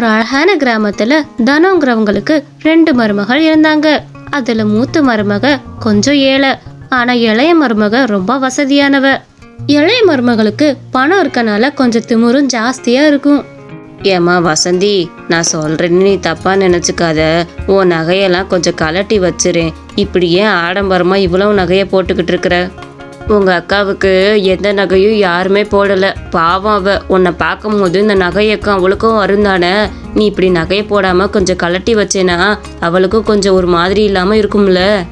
ஒரு அழகான கிராமத்துல தனோங்கிறவங்களுக்கு ரெண்டு மருமகள் இருந்தாங்க. அதுல மூத்த மருமக கொஞ்சம் ஏழை. ஆனா இளைய மருமக ரொம்ப வசதியானவ. இளைய மருமகளுக்கு பணம் இருக்கனால கொஞ்சம் திமிரும் ஜாஸ்தியா இருக்கும். ஏமா வசந்தி நான் சொல்றேன்னு நீ தப்பா நினைச்சுக்காத. உன் நகையெல்லாம் கொஞ்சம் கலட்டி வச்சிரு. இப்படி ஏன் ஆடம்பரமா இவ்வளவு நகைய போட்டுக்கிட்டு இருக்கிற? உங்க அக்காவுக்கு எந்த நகையும் யாருமே போடல. பாவம் அவ. உன்னை பார்க்கும்போது இந்த நகையக்கம் அவளுக்கும் வருந்தானே நீ இப்படி நகையை போடாம கொஞ்சம் கலட்டி வச்சேனா அவளுக்கும் கொஞ்சம் ஒரு மாதிரி இல்லாம இருக்கும்ல?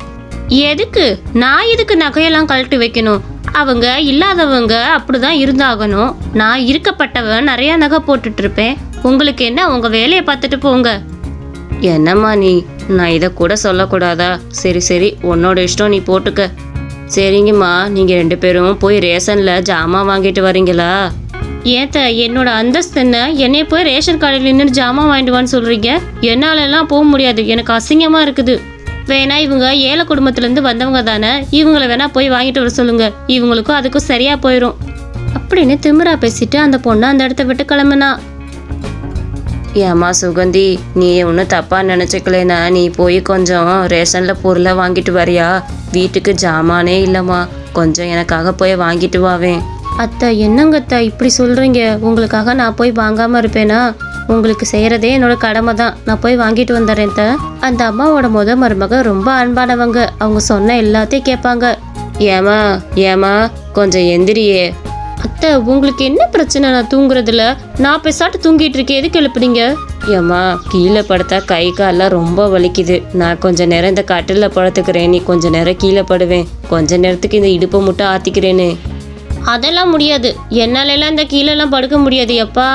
எதுக்கு? நான் எதுக்கு நகையெல்லாம் கழட்டி வைக்கணும்? அவங்க இல்லாதவங்க அப்படிதான் இருந்தாகணும். நான் இருக்கப்பட்டவன் நிறைய நகை போட்டுட்டு இருப்பேன். உங்களுக்கு என்ன? உங்க வேலையை பார்த்துட்டு போங்க. என்னம்மா நீ? நான் இதை கூட சொல்லக்கூடாதா? சரி சரி. உன்னோட இஷ்டம் நீ போட்டுக்க. சரிங்கம்மா நீங்க ரெண்டு பேரும் போய் ரேஷன்ல ஜாமான் வாங்கிட்டு வரீங்களா? ஏத்த என்னோட அந்தஸ்து என்ன? என்னைய போய் ரேஷன் கடையில் நின்று ஜாமான் வாங்கிட்டு வான்னு சொல்றீங்க? என்னால எல்லாம் போக முடியாது. எனக்கு அசிங்கமா இருக்குது. வேணா இவங்க ஏழை குடும்பத்துலேருந்து வந்தவங்க தானே? இவங்கள வேணா போய் வாங்கிட்டு வர சொல்லுங்க. இவங்களுக்கும் அதுக்கும் சரியா போயிடும் அப்படின்னு திமிரா பேசிட்டு அந்த பொண்ணு அந்த இடத்த விட்டு கிளம்புனா. ஏம்மா சுகந்தி நீ ஒன்றும் தப்பா நினச்சிக்கலனா நீ போய் கொஞ்சம் ரேஷன்ல பொருளை வாங்கிட்டு வரியா? வீட்டுக்கு ஜாமானே இல்லைம்மா. கொஞ்சம் எனக்காக போய் வாங்கிட்டு வாவேன் அத்தை என்னங்க அத்தை இப்படி சொல்றீங்க? உங்களுக்காக நான் போய் வாங்காம இருப்பேனா? உங்களுக்கு செய்யறதே என்னோட கடமை தான் நான் போய் வாங்கிட்டு வந்துடுறேன். அந்த அம்மாவோட முத மருமக ரொம்ப அன்பானவங்க. அவங்க சொன்ன எல்லாத்தையும் கேட்பாங்க. ஏமா ஏமா கொஞ்சம் எந்திரியே. அத்தை உங்களுக்கு என்ன பிரச்சனை? நான் தூங்குறதுல நான் பேசாட்டு தூங்கிட்டு இருக்கேன். எதுக்கு எழுப்புறீங்க ஏம்மா கீழே படுத்தா கை கால்லாம் ரொம்ப வலிக்குது. நான் கொஞ்ச நேரம் இந்த கட்டிலில் படுத்துக்கிறேன். நீ கொஞ்ச நேரம் கீழே படுவேன். கொஞ்ச நேரத்துக்கு இந்த இடுப்பை மட்டும் ஆத்திக்கிறேன்னு. அதெல்லாம் முடியாது. என்னாலெல்லாம் இந்த கீழெல்லாம் படுக்க முடியாது எப்பா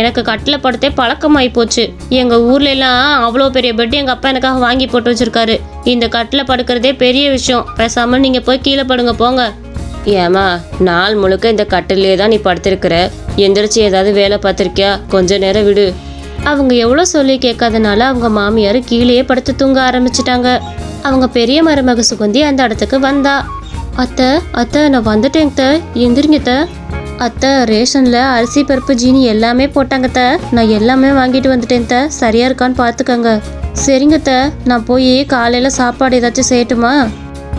எனக்கு கட்டில் படுத்தே பழக்கமாகி போச்சு. எங்கள் ஊர்ல எல்லாம் அவ்வளோ பெரிய பெட் எங்கள் அப்பா எனக்காக வாங்கி போட்டு வச்சிருக்காரு. இந்த கட்டில் படுக்கிறதே பெரிய விஷயம். பேசாமல் நீங்கள் போய் கீழே படுங்க போங்க. ஏமா நாள் முழுக்க இந்த கட்டிலே தான் நீ படுத்திருக்கிற. எந்திரிச்சு ஏதாவது வேலை பார்த்துருக்கியா? கொஞ்ச நேரம் விடு. அவங்க எவ்வளோ சொல்லி கேட்காதனால அவங்க மாமியார் கீழேயே படுத்து தூங்க ஆரம்பிச்சிட்டாங்க. அவங்க பெரிய மருமக சுகந்தி அந்த இடத்துக்கு வந்தா. அத்தை அத்தை நான் வந்துட்டேங்க எந்திரிங்கத்த அத்தை. ரேஷனில் அரிசி பருப்பு ஜீனி எல்லாமே போட்டாங்கத்த நான் எல்லாமே வாங்கிட்டு வந்துட்டேன் அத்தை. சரியா இருக்கான்னு பார்த்துக்கங்க. சரிங்கத்த நான் போய் காலையில் சாப்பாடு ஏதாச்சும் செய்யட்டுமா?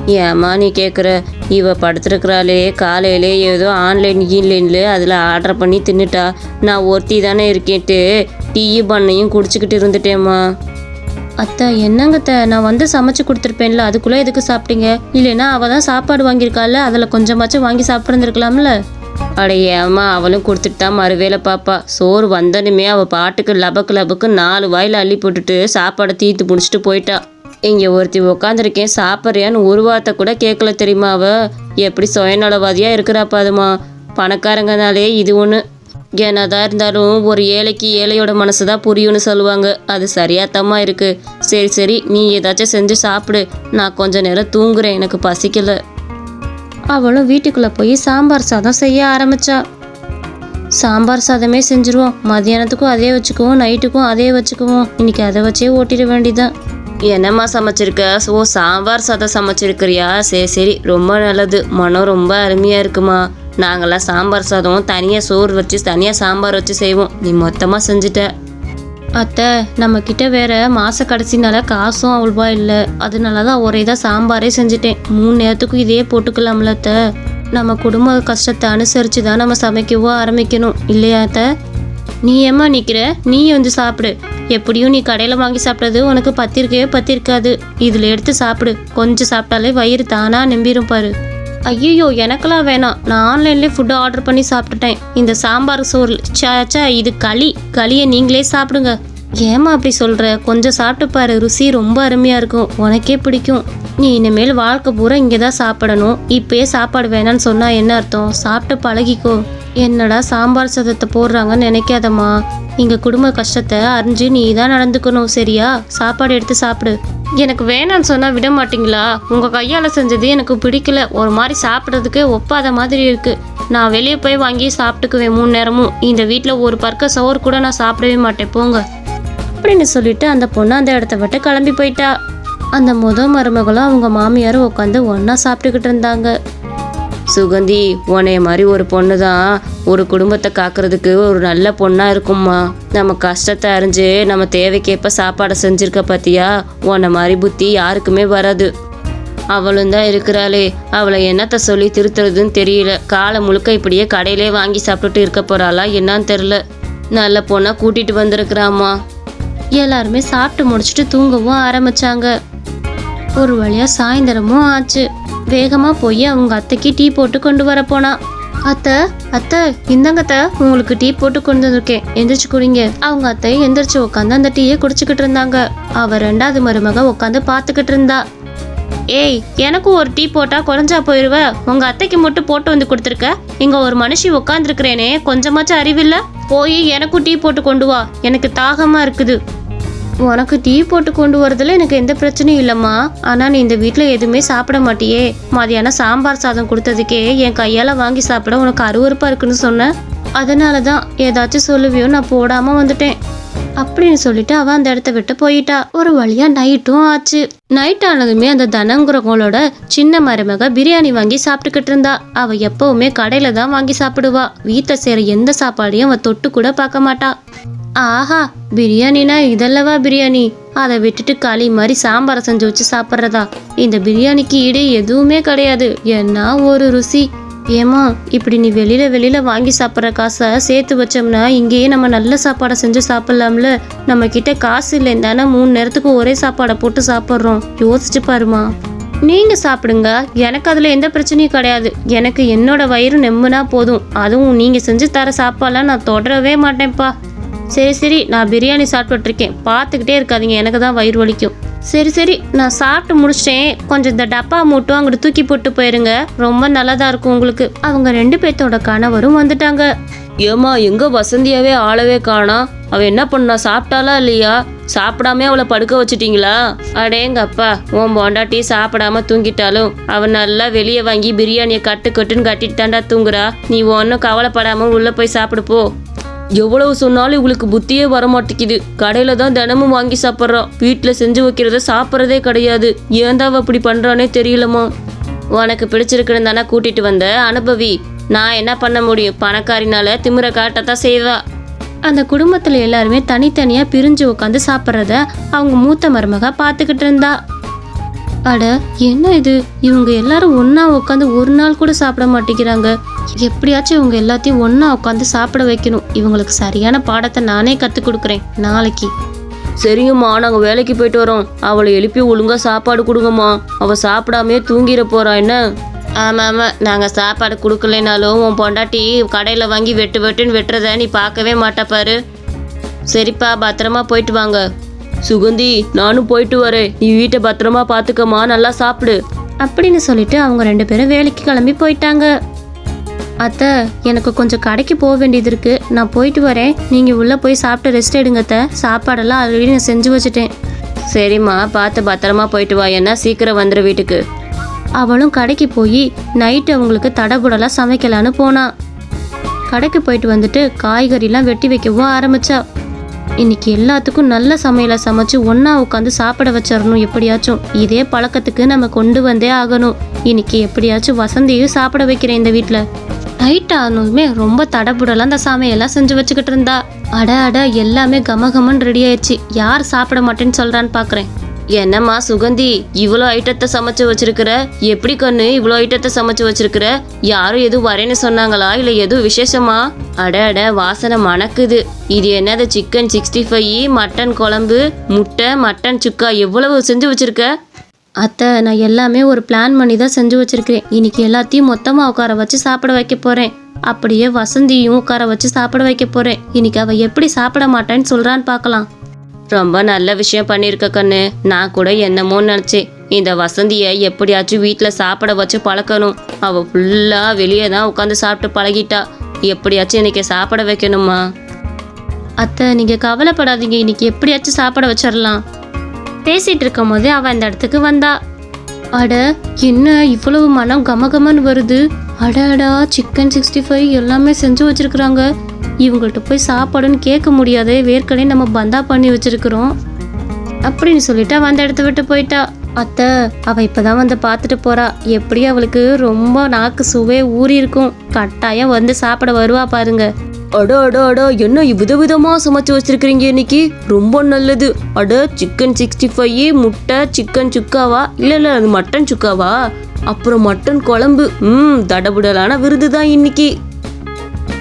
ஏம்மா நீ கேட்குற இவ படுத்துருக்குறாளே காலையிலே ஏதோ ஆன்லைன் கீன்லைனில் அதில் ஆர்டர் பண்ணி தின்னுட்டா. நான் ஒருத்தி தானே இருக்கேன்ட்டு டீயும் பண்ணையும் குடிச்சிக்கிட்டு இருந்துட்டேம்மா. அத்தை என்னங்க அத்தை? நான் வந்து சமைச்சு கொடுத்துருப்பேன்ல அதுக்குள்ளே எதுக்கு சாப்பிட்டீங்க? இல்லைன்னா அவள் தான் சாப்பாடு வாங்கியிருக்கால அதில் கொஞ்சமாச்சும் வாங்கி சாப்பிட்ருந்துருக்கலாம்ல அட ஏம்மா அவளும் கொடுத்துட்டு தான் மறுவேளை பாப்பா. சோறு வந்தனுமே அவள் பாட்டுக்கு லபக்கு லபக்கு நாலு வாயில் அள்ளி போட்டுட்டு சாப்பாடை தீர்த்து முடிச்சுட்டு போயிட்டா. இங்கே ஒருத்தி உட்காந்துருக்கேன் சாப்பிட்றியான்னு ஒரு வார்த்தை கூட கேட்கல தெரியுமா அவ? எப்படி சுயநலவாதியாக இருக்கிறாப்பா அதுமா பணக்காரங்கனாலே இது ஒன்று என்னதான் இருந்தாலும் ஒரு ஏழைக்கு ஏழையோட மனசு தான் புரியும்னு சொல்லுவாங்க. அது சரியாத்தம்மா இருக்கு. சரி சரி நீ ஏதாச்சும் செஞ்சு சாப்பிடு. நான் கொஞ்ச நேரம் தூங்குறேன் எனக்கு பசிக்கல. அவளும் வீட்டுக்குள்ளே போய் சாம்பார் சாதம் செய்ய ஆரம்பிச்சா. சாம்பார் சாதமே செஞ்சுருவோம். மதியானத்துக்கும் அதே வச்சுக்குவோம் நைட்டுக்கும் அதே வச்சுக்குவோம். இன்னைக்கு அதை வச்சே ஓட்டிட வேண்டியதான் என்னம்மா சமைச்சிருக்க? ஓ சாம்பார் சாதம் சமைச்சிருக்கிறியா? சரி சரி ரொம்ப நல்லது. மனம் ரொம்ப அருமையாக இருக்குமா? நாங்களாம் சாம்பார் சாதம் தனியாக சோறு வச்சு தனியாக சாம்பார் வச்சு செய்வோம். நீ மொத்தமாக செஞ்சுட்ட. அத்தை நம்மக்கிட்ட வேற மாச கடைசினால காசும் அவ்வளவா இல்லை. அதனால தான் ஒரே தான் சாம்பாரே செஞ்சுட்டேன். மூணு நேரத்துக்கும் இதே போட்டுக்கலாம்ல அத்தை. நம்ம குடும்ப கஷ்டத்தை அனுசரித்து தான் நம்ம சமைக்கவோ ஆரம்பிக்கணும். இல்லையா அத்தை? நீ ஏம்மா நிற்கிற நீ வந்து சாப்பிடு. எப்படியும் நீ கடையில் வாங்கி சாப்பிட்டது உனக்கு பத்திருக்கவே பத்திருக்காது. இதில் எடுத்து சாப்பிடு. கொஞ்சம் சாப்பிட்டாலே வயிறு தானாக நம்பிரும் பாரு. ஐயோ எனக்கெல்லாம் வேணாம். நான் ஆன்லைன்லேயே ஃபுட்டு ஆர்டர் பண்ணி சாப்பிட்டுட்டேன். இந்த சாம்பார் சோறு. சாச்சா இது களி. களியை நீங்களே சாப்பிடுங்க. ஏம்மா அப்படி சொல்கிற கொஞ்சம் சாப்பிட்டு பாரு. ருசி ரொம்ப அருமையாக இருக்கும். உனக்கே பிடிக்கும். நீ இனிமேல் வாழ்க்கை பூரா இங்கே தான் சாப்பிடணும். இப்பயே சாப்பாடு வேணான்னு சொன்னால் என்ன அர்த்தம்? சாப்பிட்டு பழகிக்கோ. என்னடா சாம்பார் சாதத்தை போடுறாங்கன்னு நினைக்காதம்மா. எங்கள் குடும்ப கஷ்டத்தை. அறிஞ்சு நீ தான் நடந்துக்கணும் சரியா? சாப்பாடு எடுத்து சாப்பிடு. எனக்கு வேணான்னு சொன்னால் விட மாட்டிங்களா? உங்கள் கையால் செஞ்சது எனக்கு பிடிக்கல. ஒரு மாதிரி சாப்பிட்றதுக்கு ஒப்பாத மாதிரி இருக்குது நான் வெளியே போய் வாங்கி சாப்பிட்டுக்குவேன் மூணு நேரமும். இந்த வீட்டில் ஒரு பர்க்க சோறு கூட நான் சாப்பிடவே மாட்டேன். போங்க. அப்படின்னு சொல்லிட்டு அந்த பொண்ணு அந்த இடத்த விட்டு கிளம்பி போயிட்டா. அந்த முத மருமகளும் அவங்க மாமியாரும் உட்காந்து ஒன்றா சாப்பிட்டுக்கிட்டு இருந்தாங்க. சுகந்தி உன்னைய மாதிரி ஒரு பொண்ணு தான் ஒரு குடும்பத்தை காக்கிறதுக்கு ஒரு நல்ல பொண்ணா இருக்கும்மா. நம்ம கஷ்டத்தை அறிஞ்சு நம்ம தேவைக்கேற்ப சாப்பாடை செஞ்சிருக்க பார்த்தியா உன்னை மாதிரி புத்தி யாருக்குமே வராது. அவளும் தான் இருக்கிறாளே. அவளை என்னத்த சொல்லி திருத்துறதுன்னு தெரியல. காலை முழுக்க இப்படியே கடையிலே வாங்கி சாப்பிட்டுட்டு இருக்க போறாளா என்னான்னு தெரில நல்ல பொண்ணா கூட்டிட்டு வந்திருக்கிறாம்மா. எல்லாருமே சாப்பிட்டு முடிச்சுட்டு தூங்கவும் ஆரம்பிச்சாங்க. ஒரு வழியா சாயந்தரமும் ஆச்சு. வேகமாக போய் அவங்க அத்தைக்கு டீ போட்டு கொண்டு வர போனா. அத்தை அத்தை இந்தாங்கத்த உங்களுக்கு டீ போட்டு கொண்டு வந்திருக்கேன். எந்திரிச்சு குடிங்க. அவங்க அத்தை எந்திரிச்சு உட்காந்து அந்த டீயை குடிச்சுக்கிட்டு இருந்தாங்க. அவ ரெண்டாவது மருமக உட்காந்து பார்த்துக்கிட்டு இருந்தா. ஏய் எனக்கும் ஒரு டீ போட்டா குறைஞ்சா போயிருவ. உங்க அத்தைக்கு மட்டும் போட்டு வந்து கொடுத்துருக்க. இங்க ஒரு மனுஷி உட்காந்துருக்கிறேனே கொஞ்சமாச்சும் அறிவில்ல? போய் எனக்கும் டீ போட்டு கொண்டு வா. எனக்கு தாகமா இருக்குது. உனக்கு டீ போட்டு கொண்டு வரதுல எனக்கு எந்த பிரச்சனையும் இல்லைம்மா. ஆனால் நீ இந்த வீட்டில் எதுவுமே சாப்பிட மாட்டியே. மதியானம் சாம்பார் சாதம் கொடுத்ததுக்கே என் கையால் வாங்கி சாப்பிட உனக்கு அருவருப்பாக இருக்குன்னு சொன்னேன் அதனால தான் ஏதாச்சும் சொல்லுவியோ நான் போடாமல் வந்துட்டேன். அப்படின்னு சொல்லிட்டு அவள் அந்த இடத்த விட்டு போயிட்டா. ஒரு வழியா நைட்டும் ஆச்சு. நைட் ஆனதுமே அந்த தனங்குறவங்களோட சின்ன மருமக பிரியாணி வாங்கி சாப்பிட்டுக்கிட்டு இருந்தா. அவ எப்பவுமே கடையில தான் வாங்கி சாப்பிடுவா. வீட்டில் செய்யற எந்த சாப்பாடையும் அவ தொட்டு கூட பார்க்க மாட்டா. ஆஹா பிரியாணினா இதல்லவா பிரியாணி? அதை விட்டுட்டு களி மாதிரி சாம்பாரை செஞ்சு வச்சு சாப்பிட்றதா? இந்த பிரியாணிக்கு ஈடு எதுவுமே கிடையாது. என்ன ஒரு ருசி. ஏமா இப்படி நீ வெளியில வெளியில வாங்கி சாப்பிட்ற காசை சேர்த்து வச்சோம்னா இங்கேயே நம்ம நல்ல சாப்பாடை செஞ்சு சாப்பிட்லாம்ல. நம்ம கிட்ட காசு இல்லைன்னு தானே மூணு நேரத்துக்கு ஒரே சாப்பாடை போட்டு சாப்பிட்றோம். யோசிச்சு பாருமா. நீங்க சாப்பிடுங்க. எனக்கு அதுல எந்த பிரச்சனையும் கிடையாது. எனக்கு என்னோட வயிறு நெம்முனா போதும். அதுவும் நீங்க செஞ்சு தர சாப்பாடெல்லாம் நான் தொடரவே மாட்டேன்ப்பா. சரி சரி நான் பிரியாணி சாப்பிட்டுட்ருக்கேன். பார்த்துக்கிட்டே இருக்காதீங்க எனக்கு தான் வயிறு வலிக்கும். சரி சரி நான் சாப்பிட்டு முடிச்சிட்டேன். கொஞ்சம் இந்த டப்பா மூட்டும் அங்கிட்டு தூக்கி போட்டு போயிருங்க. ரொம்ப நல்லதாக இருக்கும் உங்களுக்கு. அவங்க ரெண்டு பேர்த்தோட கணவரும் வந்துட்டாங்க. ஏமா எங்க வசந்தியாவே ஆளவே காணா. அவ என்ன பண்ணா சாப்பிட்டாலா இல்லையா? சாப்பிடாம அவளை படுக்க வச்சிட்டீங்களா? அடேங்க அப்பா உன் பொண்டாட்டி சாப்பிடாம தூங்கிட்டாலும் அவன் நல்லா வெளியே வாங்கி பிரியாணியை கட்டு கட்டுன்னு கட்டிட்டு தாண்டா தூங்குறா. நீ ஒன்றும் கவலைப்படாம உள்ள போய் சாப்பிடு போ. எவ்வளவு சொன்னாலும் இவளுக்கு புத்தியே வரமாட்டேங்குது. கடையில தான் தினமும் வாங்கி சாப்பிட்றா. வீட்டில் செஞ்சு வைக்கிறத சாப்பிட்றதே கிடையாது. ஏன் தான் அப்படி பண்றானே தெரியலமா உனக்கு பிடிச்சிருக்குன்னு தானே கூட்டிட்டு வந்த அனுபவி? நான் என்ன பண்ண முடியும்? பணக்காரினால திமிர காட்டத்தான் செய்வா. அந்த குடும்பத்துல எல்லாருமே தனித்தனியா பிரிஞ்சு உட்காந்து சாப்பிட்றத அவங்க மூத்த மருமக பார்த்துக்கிட்டு இருந்தா. அட என்ன இது? இவங்க எல்லாரும் ஒண்ணா உட்காந்து ஒரு நாள் கூட சாப்பிட மாட்டேங்கிறாங்க. எப்படியாச்சும் இவங்க எல்லாத்தையும் ஒண்ணா உட்காந்து சாப்பிட வைக்கணும். இவங்களுக்கு சரியான பாடத்தை நானே கற்றுக் கொடுக்குறேன். நாளைக்கு. சரிங்கம்மா நாங்கள் வேலைக்கு போயிட்டு வரோம். அவளை எழுப்பி ஒழுங்கா சாப்பாடு கொடுங்கம்மா. அவள் சாப்பிடாமே தூங்கிட போறா என்ன? ஆமாம் ஆமாம் நாங்கள் சாப்பாடு கொடுக்கலைனாலும் உன் பொண்டாட்டி கடையில் வாங்கி வெட்டு வெட்டுன்னு வெட்டுறத நீ பார்க்கவே மாட்டா பாரு. சரிப்பா பத்திரமா போயிட்டு வாங்க. சுகந்தி நானும் போயிட்டு வரேன். நீ வீட்டை பத்திரமா பார்த்துக்கம்மா நல்லா சாப்பிடு. அப்படின்னு சொல்லிட்டு அவங்க ரெண்டு பேரும் வேலைக்கு கிளம்பி போயிட்டாங்க. அத்தை எனக்கு கொஞ்சம் கடைக்கு போக வேண்டியது இருக்கு. நான் போயிட்டு வரேன். நீங்கள் உள்ளே போய் சாப்பிட்டு ரெஸ்ட் எடுங்க அத்தை. சாப்பாடெல்லாம் ஆல்ரெடி நான் செஞ்சு வச்சுட்டேன். சரிம்மா பார்த்து பத்திரமா போயிட்டு வா. ஏன்னா சீக்கிரம் வந்துடு வீட்டுக்கு. அவளும் கடைக்கு போய் நைட்டு அவங்களுக்கு தடபுடலாக சமைக்கலான்னு போனா. கடைக்கு போயிட்டு வந்துட்டு காய்கறிலாம் வெட்டி வைக்கவும் ஆரம்பிச்சா. இன்னைக்கு எல்லாத்துக்கும் நல்ல சமையலை சமைச்சு ஒன்னா உட்காந்து சாப்பிட வச்சிடணும் எப்படியாச்சும். இதே பழக்கத்துக்கு நம்ம கொண்டு வந்தே ஆகணும். இன்னைக்கு எப்படியாச்சும் வசந்தியும் சாப்பிட வைக்கிறேன் இந்த வீட்டில் நைட் ஆனதுமே ரொம்ப தடபுடலாம் அந்த சமையெல்லாம் செஞ்சு வச்சுக்கிட்டு இருந்தா. அட அட எல்லாமே கமகமன்னு ரெடி ஆயிடுச்சு. யார் சாப்பிட மாட்டேன்னு சொல்றான்னு பார்க்குறேன் என்னம்மா சுகந்தி இவ்வளோ ஐட்டத்தை சமைச்சு வச்சிருக்கிற? எப்படி கண்ணு இவ்வளோ ஐட்டத்தை சமைச்சு வச்சிருக்கிற? யாரும் எதுவும் வரேன்னு சொன்னாங்களா? இல்லை எதுவும் விசேஷமா? அட அட வாசனை மணக்குது. இது என்னது சிக்கன் சிக்ஸ்டி ஃபைவ் மட்டன் குழம்பு முட்டை மட்டன் சுக்கா எவ்வளவு செஞ்சு வச்சிருக்க? அத்தை நான் எல்லாமே ஒரு பிளான் பண்ணி தான் செஞ்சு வச்சிருக்கிறேன். இன்னைக்கு எல்லாத்தையும் மொத்தமாக உட்கார வச்சு சாப்பிட வைக்க போகிறேன் அப்படியே வசந்தியும் உட்கார வச்சு சாப்பிட வைக்க போகிறேன் இன்னைக்கு அவள் எப்படி சாப்பிட மாட்டேன்னு சொல்கிறான்னு பார்க்கலாம். ரொம்ப நல்ல விஷயம் பண்ணியிருக்க கண்ணு. நான் கூட என்னமோ நினச்சேன். இந்த வசந்தியை எப்படியாச்சும் வீட்டில் சாப்பிட வச்சு பழக்கணும். அவள் ஃபுல்லாக வெளியே தான் உட்காந்து சாப்பிட்டு பழகிட்டா. எப்படியாச்சும் இன்னைக்கு சாப்பிட வைக்கணுமா? அத்தை நீங்கள் கவலைப்படாதீங்க. இன்னைக்கு எப்படியாச்சும் சாப்பிட வச்சிடலாம் பேசிட்டு இருக்கும் போது அவ அந்த இடத்துக்கு வந்தா. அட என்ன இவ்வளவு மனம் கமகமன்னு வருது. அட அடா சிக்கன் சிக்ஸ்டி ஃபைவ் எல்லாமே செஞ்சு வச்சிருக்கிறாங்க. இவங்கள்ட்ட போய் சாப்பாடுன்னு கேட்க முடியாது வேர்க்கனே நம்ம பந்தா பண்ணி வச்சிருக்கிறோம். அப்படின்னு சொல்லிட்டு வந்த அந்த இடத்த விட்டு போயிட்டா. அத்தை அவள் இப்போ தான் வந்து பார்த்துட்டு போகிறா எப்படி அவளுக்கு ரொம்ப நாக்கு சுவே ஊறி இருக்கும். கட்டாயம் வந்து சாப்பிட வருவா பாருங்க. அடோ அடோ அடோ என்ன விதவிதமாக சமைச்சு வச்சிருக்கிறீங்க இன்னைக்கு? ரொம்ப நல்லது. அட சிக்கன் சிக்ஸ்டி ஃபைவ் முட்டை சிக்கன் சுக்காவா? இல்லை இல்லை அது மட்டன் சுக்காவா? அப்புறம் மட்டன் குழம்பு. ம் தடபுடலான விருது தான் இன்னைக்கு.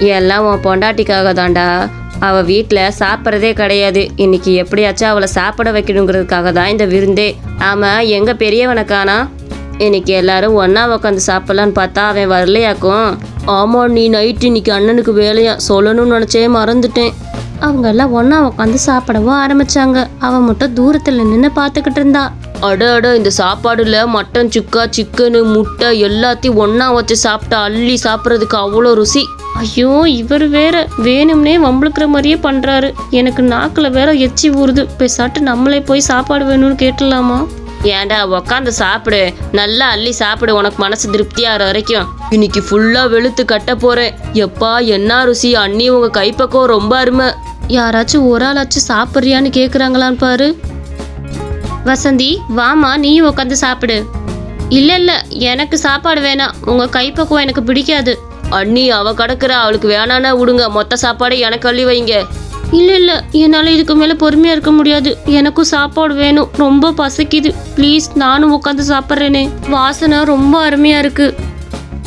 எல்லாம் உன் பொண்டாட்டிக்காக தான்டா அவ வீட்டில் சாப்பிட்றதே கிடையாது. இன்னைக்கு எப்படியாச்சும் அவளை சாப்பிட வைக்கணுங்கிறதுக்காக தான் இந்த விருந்தே. ஆமா எங்க பெரியவனை காணா? இன்னைக்கு எல்லாரும் ஒண்ணா உட்காந்து சாப்பிடலான்னு பார்த்தா அவன் வரலையாக்கும். ஆமா நீ நைட்டு இன்னைக்கு அண்ணனுக்கு வேலையா? சொல்லணும்னு நினைச்சே மறந்துட்டேன். அவங்க எல்லாம் உட்காந்து சாப்பிடவும் ஆரம்பிச்சாங்க. அவன் மட்டும் தூரத்துல நின்று பார்த்துக்கிட்டு இருந்தா. அட அட இந்த சாப்பாடுல மட்டன் சுக்கா சிக்கனு முட்டை எல்லாத்தையும் ஒன்றா வச்சு சாப்பிட்டா அள்ளி சாப்பிட்றதுக்கு அவ்வளோ ருசி. ஐயோ இவர் வேற வேணும்னே வம்பளுக்குற மாதிரியே பண்றாரு. எனக்கு நாக்கில் வேற எச்சி ஊறுது. பேசாட்டு நம்மளே போய் சாப்பாடு வேணும்னு கேட்டுடலாமா? ஏன்டா உக்காந்து சாப்பிடு. நல்லா அள்ளி சாப்பிடு. உனக்கு மனசு திருப்தியாகிற வரைக்கும். இன்னைக்கு ஃபுல்லா வெளுத்து கட்ட போறேன். எப்பா என்ன ருசி? அண்ணி உங்க கைப்பக்கம் ரொம்ப அருமை. யாராச்சும் ஒரு ஆளாச்சும் சாப்பிட்றியான்னு கேக்குறாங்களான்னு பாரு. வசந்தி வாமா நீயும் உட்காந்து சாப்பிடு. இல்ல இல்ல எனக்கு சாப்பாடு வேணாம். உங்க கைப்பக்குவம் எனக்கு பிடிக்காது. அண்ணி அவ கிடக்குறா அவளுக்கு வேணான்னா விடுங்க. மொத்த சாப்பாடை எனக்கு அள்ளி வைங்க. இல்ல இல்ல என்னால இதுக்கு மேல பொறுமையா இருக்க முடியாது. எனக்கும் சாப்பாடு வேணும். ரொம்ப பசிக்குது. ப்ளீஸ் நானும் உட்காந்து சாப்பிட்றேனே. வாசனை ரொம்ப அருமையா இருக்கு.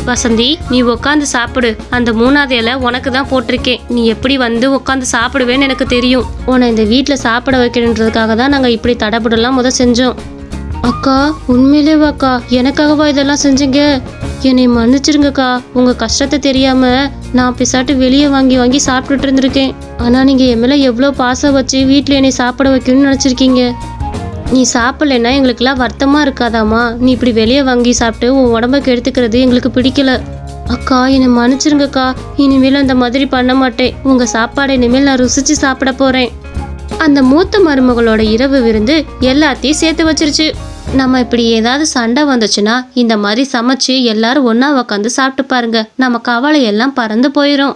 வசந்தி நீ உட்காந்து சாப்பிடு. அந்த மூணாவது இலை உனக்கு தான் போட்டிருக்கேன். நீ எப்படி வந்து உட்காந்து சாப்பிடுவேன்னு எனக்கு தெரியும். உன்னை இந்த வீட்டில் சாப்பிட வைக்கணுன்றதுக்காக தான் நாங்கள் இப்படி தடபுடலாம் முத செஞ்சோம். அக்கா உண்மையிலேவா அக்கா? எனக்காகவா இதெல்லாம் செஞ்சீங்க? என்னை மன்னிச்சிருங்கக்கா உங்கள் கஷ்டத்தை தெரியாமல் நான் பிசாட்டு வெளியே வாங்கி வாங்கி சாப்பிட்டுட்டு இருந்திருக்கேன். ஆனால் நீங்கள் என் மேலே எவ்வளோ பாசம் வச்சு வீட்டில் என்னை சாப்பிட வைக்கணும்னு நினச்சிருக்கீங்க? நீ சாப்பிடலைன்னா எங்களுக்கெல்லாம் வருத்தமாக இருக்காதாம்மா. நீ இப்படி வெளியே வாங்கி சாப்பிட்டு உன் உடம்ப கெடுத்துக்கிறது எங்களுக்கு பிடிக்கல. அக்கா என்னை மன்னிச்சிருங்கக்கா. இனிமேல் அந்த மாதிரி பண்ண மாட்டேன். உங்கள் சாப்பாடை இனிமேல் நான் ருசிச்சு சாப்பிட போகிறேன் அந்த மூத்த மருமகளோட இரவு விருந்து எல்லாத்தையும் சேர்த்து வச்சிருச்சு. நம்ம இப்படி ஏதாவது சண்டை வந்துச்சுன்னா இந்த மாதிரி சமைச்சு எல்லாரும் ஒன்றா உக்காந்து சாப்பிட்டு பாருங்க. நம்ம கவலை எல்லாம் பறந்து போயிடும்